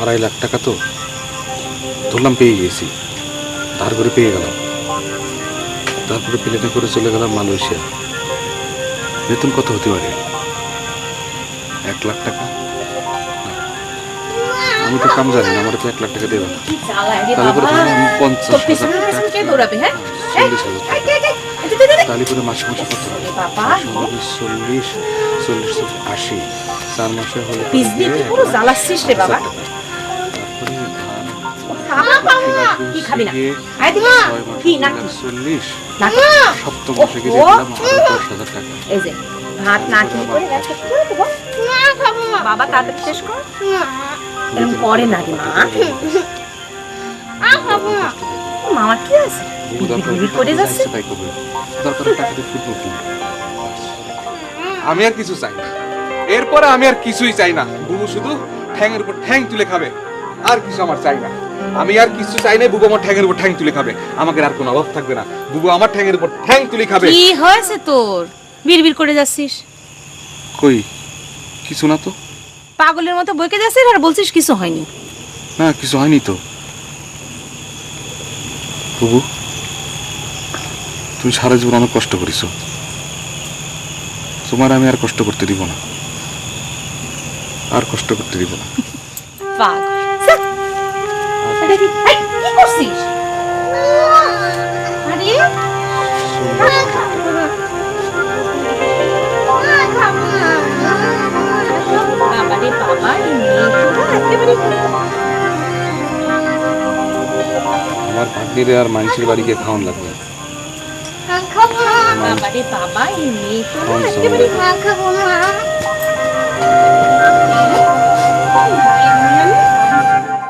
আড়াই লাখ টাকা তো ধরলাম পেয়ে গেছি। ধার করে পেয়ে গেলাম। তারপরে প্লেনে করে চলে গেলাম মালয়েশিয়া। বেতন কত হতে পারে? এক লাখ টাকা? আমি তো কাম জানি না আমার তো এক লাখ টাকা দেবে না তাহলে করে আমি পঞ্চাশ। তাহলে করে মাসে মাসে কত? চল্লিশ চল্লিশ আশি। চার মাসে হলে আমি আর কিছু চাই এরপরে আমি আর কিছুই চাই না। শুধু ঠ্যাংয়ের উপর ঠ্যাং তুলে খাবে। আর কিছু আমার চাই না। আমি আর কিছু চাই না বুবু আমার ঠ্যাংয়ের উপর ঠ্যাং তুলে খাবে। আমাকে আর কোনো অভাব থাকবে না। বুবু আমার ঠ্যাংয়ের উপর ঠ্যাং তুলে খাবে। কি হয়েছে তোর? বিড়বিড় করে যাচ্ছিস। কই? কিছু না তো। পাগলের মতো বইকে যাচ্ছিস আর বলছিস কিছু হয়নি। না কিছু হয়নি তো। বুবু তুমি সারা জীবন অনেক কষ্ট করেছ। তোমার আমি আর কষ্ট করতে দিব না। আর কষ্ট করতে দিব না। পাগল। স্যার, আরে, কি করছিস? আরে বাবা রে বাবা এই মেয়েগুলো একেবারে আমার ভাগ্নিরে আর মানুষের বাড়িকে খাওয়ান লাগবে। বাবা রে বাবা এই।